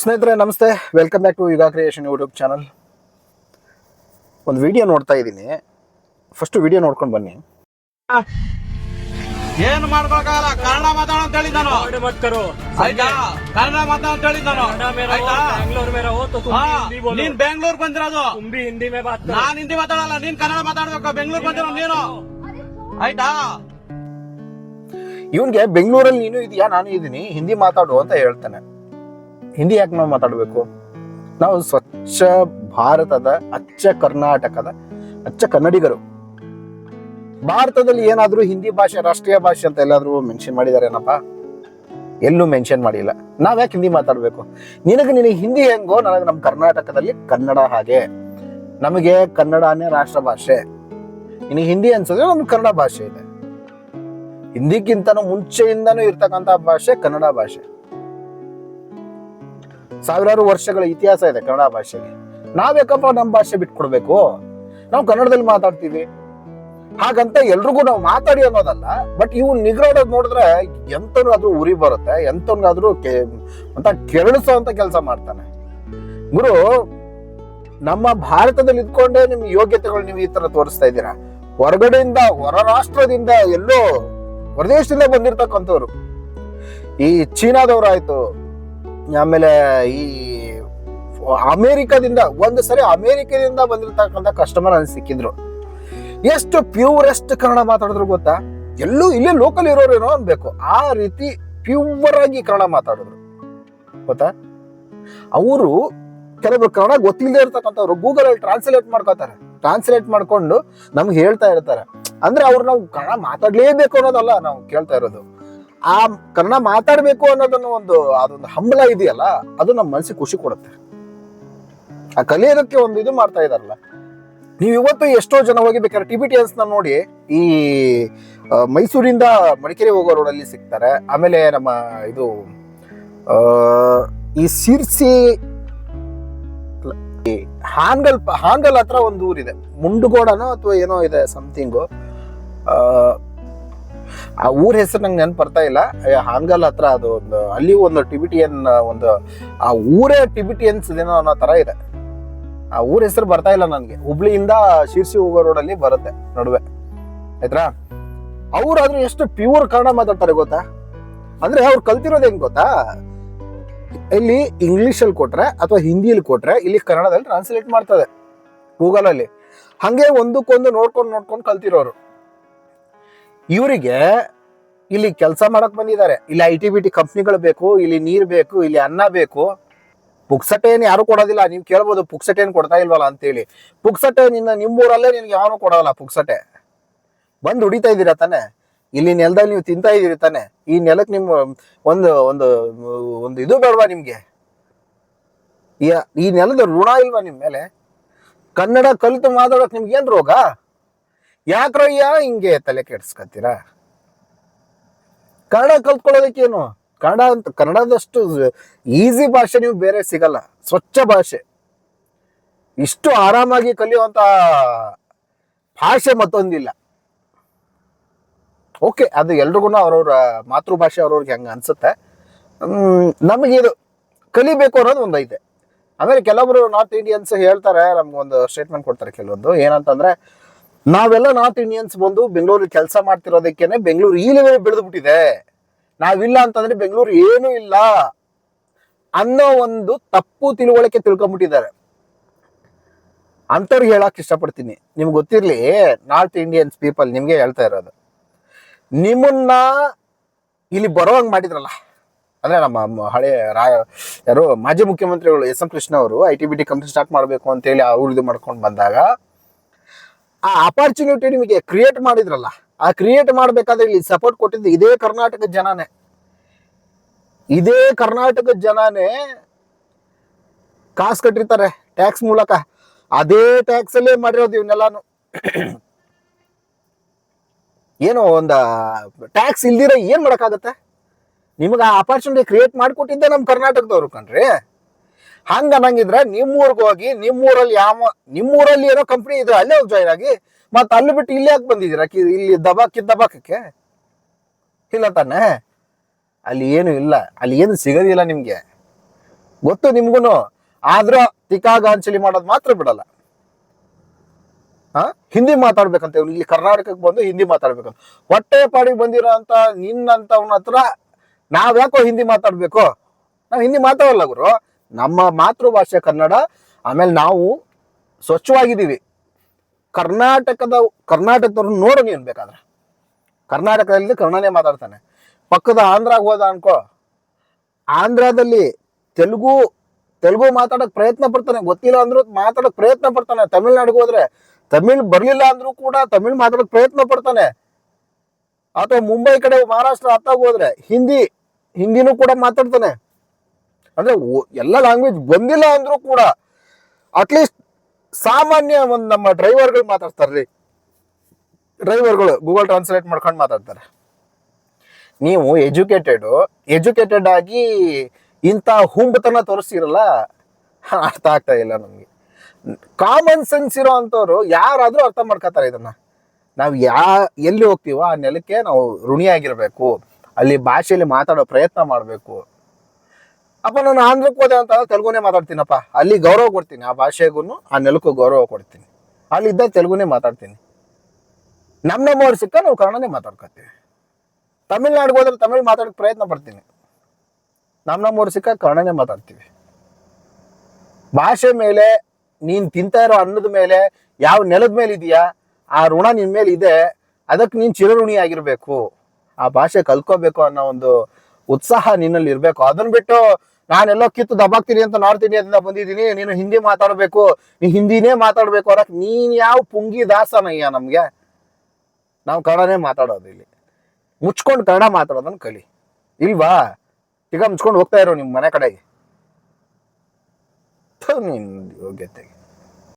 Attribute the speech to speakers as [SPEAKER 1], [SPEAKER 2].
[SPEAKER 1] ಸ್ನೇಹಿತರೆ ನಮಸ್ತೆ. Welcome back to Yuga creation YouTube channel ಒಂದು ವಿಡಿಯೋ ನೋಡ್ತಾ ಇದ್ದೀನಿ. ಫಸ್ಟ್ ವಿಡಿಯೋ ನೋಡ್ಕೊಂಡು ಬನ್ನಿ.
[SPEAKER 2] ಏನು ಮಾಡ್ಬೇಕಾಗಲ್ಲ? ಕನ್ನಡ ಮಾತಾಡೋ ಅಂತ
[SPEAKER 3] ಹೇಳಿದ್ದಾನು.
[SPEAKER 2] ಆಯ್ತಾ? ಕನ್ನಡ ಮಾತಾಡೋ ಅಂತ ಹೇಳಿದ್ದಾನು.
[SPEAKER 3] ಬೆಂಗಳೂರು ಮೇರ ಹೋತು
[SPEAKER 2] ನೀನ್ ಬೆಂಗ್ಳೂರ್ ಬಂದಿರೋದು.
[SPEAKER 3] ತುಂಬಿ ಹಿಂದಿ ಮೇ ಬಾತ್
[SPEAKER 2] ನಾನು ಹಿಂದಿ ಮಾತಾಡಲ್ಲ ನೀನ್ ಕನ್ನಡ ಮಾತಾಡ್ಬೇಕು. ಬೆಂಗಳೂರು ಬಂದಿರೋ ನೀನು. ಆಯ್ತಾ?
[SPEAKER 1] ಇವನ್ಗೆ ಬೆಂಗಳೂರಲ್ಲಿ ನೀನು ಇದೀಯಾ ನಾನು ಇದ್ದೀನಿ ಹಿಂದಿ ಮಾತಾಡು ಅಂತ ಹೇಳ್ತಾನೆ. ಹಿಂದಿ ಯಾಕೆ ನಾವು ಮಾತಾಡಬೇಕು? ನಾವು ಸ್ವಚ್ಛ ಭಾರತದ ಅಚ್ಚ ಕರ್ನಾಟಕದ ಅಚ್ಚ ಕನ್ನಡಿಗರು. ಭಾರತದಲ್ಲಿ ಏನಾದರೂ ಹಿಂದಿ ಭಾಷೆ, ರಾಷ್ಟ್ರೀಯ ಭಾಷೆ ಅಂತ ಎಲ್ಲಾದರೂ ಮೆನ್ಷನ್ ಮಾಡಿದಾರೇನಪ್ಪ? ಎಲ್ಲೂ ಮೆನ್ಷನ್ ಮಾಡಿಲ್ಲ. ನಾವ್ ಯಾಕೆ ಹಿಂದಿ ಮಾತಾಡಬೇಕು? ನಿನಗೆ ನಿನಗೆ ಹಿಂದಿ ಹೆಂಗೋ ನನಗೆ ನಮ್ಮ ಕರ್ನಾಟಕದಲ್ಲಿ ಕನ್ನಡ ಹಾಗೆ. ನಮಗೆ ಕನ್ನಡನೇ ರಾಷ್ಟ್ರ ಭಾಷೆ. ನಿನಗೆ ಹಿಂದಿ ಅನ್ಸಿದ್ರೆ ನಮ್ಮ ಕನ್ನಡ ಭಾಷೆ ಇದೆ. ಹಿಂದಿಗಿಂತನೂ ಮುಂಚೆಯಿಂದನೂ ಇರ್ತಕ್ಕಂಥ ಭಾಷೆ ಕನ್ನಡ ಭಾಷೆ. ಸಾವಿರಾರು ವರ್ಷಗಳ ಇತಿಹಾಸ ಇದೆ ಕನ್ನಡ ಭಾಷೆಗೆ. ನಾವ್ಯಾಕಪ್ಪ ನಮ್ಮ ಭಾಷೆ ಬಿಟ್ಕೊಡ್ಬೇಕು? ನಾವು ಕನ್ನಡದಲ್ಲಿ ಮಾತಾಡ್ತೀವಿ. ಹಾಗಂತ ಎಲ್ರಿಗೂ ನಾವು ಮಾತಾಡಿ ಅನ್ನೋದಲ್ಲ ಬಟ್ ಇವು ನಿಗ್ರಾಡೋದು ನೋಡಿದ್ರೆ ಎಂತನಾದ್ರೂ ಉರಿ ಬರುತ್ತೆ ಎಂತನಾದ್ರೂ ಅಂತ ಕೆರಳಿಸೋ ಅಂತ ಕೆಲಸ ಮಾಡ್ತಾನೆ. ಗುರು, ನಮ್ಮ ಭಾರತದಲ್ಲಿ ಇದ್ಕೊಂಡೇ ನಿಮ್ ಯೋಗ್ಯತೆಗಳು ನೀವು ಈ ತರ ತೋರಿಸ್ತಾ ಇದ್ದೀರಾ? ಹೊರಗಡೆಯಿಂದ, ಹೊರ ರಾಷ್ಟ್ರದಿಂದ ಎಲ್ಲೋ, ಹೊರದೇಶದಿಂದ ಬಂದಿರ್ತಕ್ಕಂಥವ್ರು. ಈ ಚೀನಾದವ್ರು ಆಯ್ತು ಆಮೇಲೆ ಈ ಅಮೇರಿಕಾದಿಂದ, ಒಂದು ಸರಿ ಅಮೇರಿಕದಿಂದ ಬಂದಿರ್ತಕ್ಕಂಥ ಕಸ್ಟಮರ್ ಅಲ್ಲಿ ಸಿಕ್ಕಿದ್ರು. ಎಷ್ಟು ಪ್ಯೂರೆಸ್ಟ್ ಕನ್ನಡ ಮಾತಾಡಿದ್ರು ಗೊತ್ತಾ? ಎಲ್ಲೂ ಇಲ್ಲೇ ಲೋಕಲ್ ಇರೋರೇನೋ ಅನ್ಬೇಕು. ಆ ರೀತಿ ಪ್ಯೂರ್ ಆಗಿ ಕನ್ನಡ ಮಾತಾಡಿದ್ರು. ಗೊತ್ತಾ? ಅವರು ಕೆಲವರು ಕನ್ನಡ ಗೊತ್ತಿಲ್ಲದೆ ಇರ್ತಕ್ಕಂಥವ್ರು ಗೂಗಲ್ ಅಲ್ಲಿ ಟ್ರಾನ್ಸ್ಲೇಟ್ ಮಾಡ್ಕೋತಾರೆ. ಟ್ರಾನ್ಸ್ಲೇಟ್ ಮಾಡ್ಕೊಂಡು ನಮ್ಗೆ ಹೇಳ್ತಾ ಇರ್ತಾರೆ. ಅಂದ್ರೆ ಅವ್ರು ನಾವು ಕನ್ನಡ ಮಾತಾಡ್ಲೇಬೇಕು ಅನ್ನೋದಲ್ಲ ನಾವು ಕೇಳ್ತಾ ಇರೋದು. ಆ ಕನ್ನಡ ಮಾತಾಡ್ಬೇಕು ಅನ್ನೋದನ್ನ ಒಂದು, ಅದೊಂದು ಹಂಬಲ ಇದೆಯಲ್ಲ, ಅದು ನಮ್ಮ ಮನಸ್ಸಿಗೆ ಖುಷಿ ಕೊಡುತ್ತೆ. ಆ ಕಲಿಯೋದಕ್ಕೆ ಒಂದು ಇದು ಮಾಡ್ತಾ ಇದಾರಲ್ಲ. ನೀವು ಇವತ್ತು ಎಷ್ಟೋ ಜನ ಹೋಗಿ ಬೇಕಾದ್ರೆ ಟಿಬಿಟಿಯನ್ಸ್ ನೋಡಿ, ಈ ಮೈಸೂರಿಂದ ಮಡಿಕೇರಿ ಹೋಗೋ ರೋಡಲ್ಲಿ ಸಿಗ್ತಾರೆ. ಆಮೇಲೆ ನಮ್ಮ ಇದು ಈ ಸಿರ್ಸಿ ಹಾನ್ಗಲ್ ಹಾನ್ಗಲ್ ಹತ್ರ ಒಂದು ಊರಿದೆ. ಮುಂಡುಗೋಡನೋ ಅಥವಾ ಏನೋ ಇದೆ ಸಮಥಿಂಗು ಆ ಊರ ಹೆಸರು ನಂಗೆ ನೆನಪು ಬರ್ತಾ ಇಲ್ಲ ಹಾನ್ಗಲ್ ಹತ್ರ ಅದು ಒಂದು, ಅಲ್ಲಿ ಒಂದು ಟಿಬಿಟಿಯನ್, ಒಂದು, ಆ ಊರೇ ಟಿಬಿಟಿಯನ್ಸ್ ಏನೋ ಅನ್ನೋ ತರ ಇದೆ. ಆ ಊರ ಹೆಸರು ಬರ್ತಾ ಇಲ್ಲ ನನಗೆ. ಹುಬ್ಳಿಯಿಂದ ಶಿರ್ಸಿ ಹೋಗೋ ರೋಡಲ್ಲಿ ಬರುತ್ತೆ ನಡುವೆ. ಆಯ್ತಾ? ಅವ್ರಾದ್ರೂ ಎಷ್ಟು ಪ್ಯೂರ್ ಕನ್ನಡ ಮಾತಾಡ್ತಾರೆ ಗೊತ್ತಾ? ಅಂದ್ರೆ ಅವ್ರು ಕಲ್ತಿರೋದು ಹೆಂಗ್ ಗೊತ್ತಾ? ಇಲ್ಲಿ ಇಂಗ್ಲಿಷ್ ಅಲ್ಲಿ ಕೊಟ್ರೆ ಅಥವಾ ಹಿಂದಿಯಲ್ಲಿ ಕೊಟ್ರೆ ಇಲ್ಲಿ ಕನ್ನಡದಲ್ಲಿ ಟ್ರಾನ್ಸ್ಲೇಟ್ ಮಾಡ್ತದೆ ಗೂಗಲ್ ಅಲ್ಲಿ. ಹಂಗೆ ಒಂದಕ್ಕೊಂದು ನೋಡ್ಕೊಂಡು ನೋಡ್ಕೊಂಡು ಕಲ್ತಿರೋರು. ಇವರಿಗೆ ಇಲ್ಲಿ ಕೆಲಸ ಮಾಡಕ್ ಬಂದಿದ್ದಾರೆ. ಇಲ್ಲಿ ಐ ಟಿ ಬಿ ಟಿ ಕಂಪ್ನಿಗಳು ಬೇಕು, ಇಲ್ಲಿ ನೀರು ಬೇಕು, ಇಲ್ಲಿ ಅನ್ನ ಬೇಕು. ಪುಕ್ಸಟೆ ಏನು ಯಾರು ಕೊಡೋದಿಲ್ಲ. ನೀವು ಕೇಳ್ಬೋದು ಪುಕ್ಸಟೆ ಏನ್ ಕೊಡ್ತಾ ಇಲ್ವಲ್ಲ ಅಂತೇಳಿ. ಪುಕ್ಸಟೆ ನಿನ್ನ ನಿಮ್ಮೂರಲ್ಲೇ ನಿನ್ಗೆ ಯಾವನು ಕೊಡೋಲ್ಲ ಪುಕ್ಸಟೆ ಬಂದು ದುಡಿತಾ ಇದ್ದೀರಾ ತಾನೆ? ಇಲ್ಲಿ ನೆಲದಲ್ಲಿ ನೀವು ತಿಂತಾ ಇದ್ದೀರಿ ತಾನೆ? ಈ ನೆಲಕ್ಕೆ ನಿಮ್ಮ ಒಂದು ಒಂದು ಒಂದು ಇದು ಬೇಡವಾ ನಿಮಗೆ? ಈ- ನೆಲದ ಋಣ ಇಲ್ವಾ ನಿಮ್ಮ ಮೇಲೆ? ಕನ್ನಡ ಕಲಿತು ಮಾತಾಡೋಕೆ ನಿಮ್ಗೆ ಏನು ರೋಗ? ಯಾಕ್ರಯ್ಯ? ಹಿಂಗೆ ತಲೆ ಕೆಡ್ಸ್ಕತ್ತೀರಾ? ಕನ್ನಡ ಕಲ್ತ್ಕೊಳ್ಳೋದಕ್ಕೇನು? ಕನ್ನಡ ಅಂತ ಕನ್ನಡದಷ್ಟು ಈಸಿ ಭಾಷೆ ನೀವು ಬೇರೆ ಸಿಗಲ್ಲ. ಸ್ವಚ್ಛ ಭಾಷೆ. ಇಷ್ಟು ಆರಾಮಾಗಿ ಕಲಿಯುವಂತ ಭಾಷೆ ಮತ್ತೊಂದಿಲ್ಲ. ಓಕೆ ಅದು ಎಲ್ರಿಗೂ ಅವ್ರವ್ರ ಮಾತೃಭಾಷೆ ಅವ್ರವ್ರಿಗೆ ಹೆಂಗೆ ಅನ್ಸುತ್ತೆ? ಹ್ಮ್, ನಮಗೆ ಇದು ಕಲಿಬೇಕು ಅನ್ನೋದು ಒಂದು ಐತೆ ಆಮೇಲೆ ಕೆಲವೊಬ್ರು ನಾರ್ತ್ ಇಂಡಿಯನ್ಸ್ ಹೇಳ್ತಾರೆ ನಮ್ಗೊಂದು ಸ್ಟೇಟ್ಮೆಂಟ್ ಕೊಡ್ತಾರೆ ಕೆಲವೊಂದು. ಏನಂತಂದ್ರೆ ನಾವೆಲ್ಲ ನಾರ್ತ್ ಇಂಡಿಯನ್ಸ್ ಬಂದು ಬೆಂಗಳೂರಿಗೆ ಕೆಲಸ ಮಾಡ್ತಿರೋದಕ್ಕೇನೆ ಬೆಂಗಳೂರು ಈ ಲೆವೆಲ್ ಬೆಳೆದು ಬಿಟ್ಟಿದೆ ನಾವಿಲ್ಲ ಅಂತಂದ್ರೆ ಬೆಂಗಳೂರು ಏನೂ ಇಲ್ಲ ಅನ್ನೋ ಒಂದು ತಪ್ಪು ತಿಳುವಳಿಕೆ ತಿಳ್ಕೊಂಬಿಟ್ಟಿದ್ದಾರೆ. ಅಂತವ್ರಿಗೆ ಹೇಳಕ್ ಇಷ್ಟಪಡ್ತೀನಿ. ನಿಮ್ಗೆ ಗೊತ್ತಿರಲಿ, ನಾರ್ತ್ ಇಂಡಿಯನ್ಸ್ ಪೀಪಲ್ ನಿಮಗೆ ಹೇಳ್ತಾ ಇರೋದು. ನಿಮ್ಮನ್ನ ಇಲ್ಲಿ ಬರೋಂಗ್ ಮಾಡಿದ್ರಲ್ಲ, ಅಂದ್ರೆ ನಮ್ಮ ಹಳೆ ರಾ, ಯಾರು ಮಾಜಿ ಮುಖ್ಯಮಂತ್ರಿಗಳು ಎಸ್ ಎಂ ಕೃಷ್ಣ ಅವರು, I T B T company start ಮಾಡಬೇಕು ಅಂತೇಳಿ ಅವ್ರು ಇದು ಮಾಡ್ಕೊಂಡು ಬಂದಾಗ ಆ ಅಪಾರ್ಚುನಿಟಿ ನಿಮಗೆ ಕ್ರಿಯೇಟ್ ಮಾಡಿದ್ರಲ್ಲ, ಆ ಕ್ರಿಯೇಟ್ ಮಾಡಬೇಕಾದ್ರೆ ಇಲ್ಲಿ ಸಪೋರ್ಟ್ ಕೊಟ್ಟಿದ್ದು ಇದೇ ಕರ್ನಾಟಕದ ಜನನೇ. ಇದೇ ಕರ್ನಾಟಕದ ಜನನೇ ಕಾಸು ಕಟ್ಟಿರ್ತಾರೆ ಟ್ಯಾಕ್ಸ್ ಮೂಲಕ. ಅದೇ ಟ್ಯಾಕ್ಸ್ ಅಲ್ಲೇ ಮಾಡಿರೋದು ಇವನ್ನೆಲ್ಲಾನು. ಏನು ಒಂದ ಟ್ಯಾಕ್ಸ್ ಇಲ್ದಿರ ಏನ್ ಮಾಡಕ್ಕಾಗತ್ತೆ? ನಿಮಗೆ ಆ ಅಪಾರ್ಚುನಿಟಿ ಕ್ರಿಯೇಟ್ ಮಾಡಿಕೊಟ್ಟಿದ್ದೆ ನಮ್ಮ ಕರ್ನಾಟಕದವ್ರು ಕಣ್ರಿ. ಹಂಗ ಅನ್ನಂಗಿದ್ರೆ ನಿಮ್ಮೂರ್ಗೆ ಹೋಗಿ ನಿಮ್ಮೂರಲ್ಲಿ ಯಾವ, ನಿಮ್ಮೂರಲ್ಲಿ ಏನೋ ಕಂಪ್ನಿ ಇದ್ರೆ ಅಲ್ಲೇ ಹೋಗಿ ಜಾಯ್ನ್ ಆಗಿ, ಮತ್ತೆ ಅಲ್ಲಿ ಬಿಟ್ಟು ಇಲ್ಲಿ ಯಾಕೆ ಬಂದಿದ್ದೀರಾ? ಇಲ್ಲಿ ದಬಾಕಿ ದಬಾಕಕ್ಕೆ? ಇಲ್ಲ ತಾನೆ? ಅಲ್ಲಿ ಏನು ಇಲ್ಲ. ಅಲ್ಲಿ ಏನು ಸಿಗೋದಿಲ್ಲ ನಿಮ್ಗೆ. ಗೊತ್ತು ನಿಮ್ಗೂನು. ಆದ್ರೂ ಅಂಚಲಿ ಮಾಡೋದು ಮಾತ್ರ ಬಿಡಲ್ಲ. ಹಿಂದಿ ಮಾತಾಡ್ಬೇಕಂತ ಇಲ್ಲಿ ಕರ್ನಾಟಕಕ್ಕೆ ಬಂದು ಹಿಂದಿ ಮಾತಾಡ್ಬೇಕಂತ ಹೊಟ್ಟೆ ಪಾಡಿಗೆ ಬಂದಿರೋ ಅಂತ, ನಿನ್ನಂತವನ ಹತ್ರ ನಾವ್ಯಾಕೋ ಹಿಂದಿ ಮಾತಾಡ್ಬೇಕು? ನಾವು ಹಿಂದಿ ಮಾತಾಡಲ್ಲ ಗುರು. ನಮ್ಮ ಮಾತೃಭಾಷೆ ಕನ್ನಡ, ಆಮೇಲೆ ನಾವು ಸ್ವಚ್ಛವಾಗಿದ್ದೀವಿ. ಕರ್ನಾಟಕದ, ಕರ್ನಾಟಕದವ್ರು ನೋಡು ನೀನು ಬೇಕಾದ್ರೆ. ಕರ್ನಾಟಕದಲ್ಲಿ ಕನ್ನಡನೇ ಮಾತಾಡ್ತಾನೆ. ಪಕ್ಕದ ಆಂಧ್ರಾಗ ಹೋದ ಅನ್ಕೋ. ಆಂಧ್ರದಲ್ಲಿ ತೆಲುಗು ತೆಲುಗು ಮಾತಾಡಕ್ ಪ್ರಯತ್ನ ಪಡ್ತಾನೆ. ಗೊತ್ತಿಲ್ಲ ಅಂದ್ರೂ ಮಾತಾಡಕ್ ಪ್ರಯತ್ನ ಪಡ್ತಾನೆ. ತಮಿಳ್ನಾಡಿಗೆ ಹೋದ್ರೆ ತಮಿಳ್ ಬರಲಿಲ್ಲ ಅಂದ್ರೂ ಕೂಡ ತಮಿಳ್ ಮಾತಾಡಕ್ಕೆ ಪ್ರಯತ್ನ ಪಡ್ತಾನೆ. ಅಥವಾ ಮುಂಬೈ ಕಡೆ ಮಹಾರಾಷ್ಟ್ರ ಹತ್ತಾಗ ಹೋದ್ರೆ ಹಿಂದಿ, ಹಿಂದಿನೂ ಕೂಡ ಮಾತಾಡ್ತಾನೆ. ಅಂದ್ರೆ ಎಲ್ಲ ಲ್ಯಾಂಗ್ವೇಜ್ ಬಂದಿಲ್ಲ ಅಂದ್ರೂ ಕೂಡ ಅಟ್ಲೀಸ್ಟ್ ಸಾಮಾನ್ಯ ಒಂದು ನಮ್ಮ ಡ್ರೈವರ್ಗಳು ಮಾತಾಡ್ತಾರ್ರಿ ಡ್ರೈವರ್ಗಳು ಗೂಗಲ್ ಟ್ರಾನ್ಸ್ಲೇಟ್ ಮಾಡ್ಕೊಂಡು ಮಾತಾಡ್ತಾರೆ. ನೀವು ಎಜುಕೇಟೆಡ್ ಎಜುಕೇಟೆಡ್ ಆಗಿ ಇಂಥ ಹುಂಬತನ ತೋರಿಸಿರಲ್ಲ, ಅರ್ಥ ಆಗ್ತಾ ಇಲ್ಲ ನಮಗೆ. ಕಾಮನ್ ಸೆನ್ಸ್ ಇರೋ ಅಂಥವ್ರು ಯಾರಾದರೂ ಅರ್ಥ ಮಾಡ್ಕೋತಾರೆ ಇದನ್ನ. ನಾವು ಯಾ, ಎಲ್ಲಿ ಹೋಗ್ತೀವೋ ಆ ನೆಲಕ್ಕೆ ನಾವು ಋಣಿಯಾಗಿರಬೇಕು. ಅಲ್ಲಿ ಭಾಷೆಯಲ್ಲಿ ಮಾತಾಡೋ ಪ್ರಯತ್ನ ಮಾಡಬೇಕು. ಅಪ್ಪ, ನಾನು ಆಂಧ್ರಕ್ಕೆ ಹೋದೆ ಅಂತ ತೆಲುಗುನೇ ಮಾತಾಡ್ತೀನಪ್ಪ. ಅಲ್ಲಿ ಗೌರವ ಕೊಡ್ತೀನಿ, ಆ ಭಾಷೆಗೂ ಆ ನೆಲಕ್ಕೂ ಗೌರವ ಕೊಡ್ತೀನಿ. ಅಲ್ಲಿದ್ದ ತೆಲುಗುನೇ ಮಾತಾಡ್ತೀನಿ. ನಮ್ಮ ನಮ್ಮವ್ರು ಸಿಕ್ಕ ನಾವು ಕನ್ನಡನೇ ಮಾತಾಡ್ಕೊತೀವಿ. ತಮಿಳ್ನಾಡಿಗೆ ಹೋದ್ರೆ ತಮಿಳ್ ಮಾತಾಡಕ್ಕೆ ಪ್ರಯತ್ನ ಪಡ್ತೀನಿ. ನಮ್ಮ ನಮ್ಮವ್ರು ಸಿಕ್ಕ ಕನ್ನಡನೇ ಮಾತಾಡ್ತೀವಿ. ಭಾಷೆ ಮೇಲೆ, ನೀನ್ ತಿಂತಾ ಇರೋ ಅನ್ನದ ಮೇಲೆ, ಯಾವ ನೆಲದ ಮೇಲೆ ಇದೆಯಾ, ಆ ಋಣ ನಿನ್ ಮೇಲೆ ಇದೆ, ಅದಕ್ಕೆ ನೀನ್ ಚಿರಋಣಿ ಆಗಿರ್ಬೇಕು. ಆ ಭಾಷೆ ಕಲ್ಕೋಬೇಕು ಅನ್ನೋ ಒಂದು ಉತ್ಸಾಹ ನಿನ್ನಲ್ಲಿ ಇರಬೇಕು ಅದನ್ ಬಿಟ್ಟು ನಾನೆಲ್ಲೋ ಕಿತ್ತು ದಬಾಕ್ತೀನಿ ಅಂತ ನಾರ್ತ್ ಇಂಡಿಯಾದಿಂದ ಬಂದಿದ್ದೀನಿ, ನೀನು ಹಿಂದಿ ಮಾತಾಡಬೇಕು, ನೀ ಹಿಂದಿನೇ ಮಾತಾಡ್ಬೇಕು ಅನ್ನಕ್ ನೀನ್ ಯಾವ ಪುಂಗಿ ದಾಸನಯ್ಯ ನಮ್ಗೆ? ನಾವು ಕನ್ನಡನೇ ಮಾತಾಡೋದು ಇಲ್ಲಿ. ಮುಚ್ಕೊಂಡು ಕನ್ನಡ ಮಾತಾಡೋದನ್ನ ಕಲಿ. ಇಲ್ವಾ? ಈಗ ಮುಚ್ಕೊಂಡು ಹೋಗ್ತಾ ಇರೋ ನಿಮ್ಮ ಮನೆ ಕಡೆಗೆ ನಿನ್ ಯೋಗ್ಯತೆಗೆ.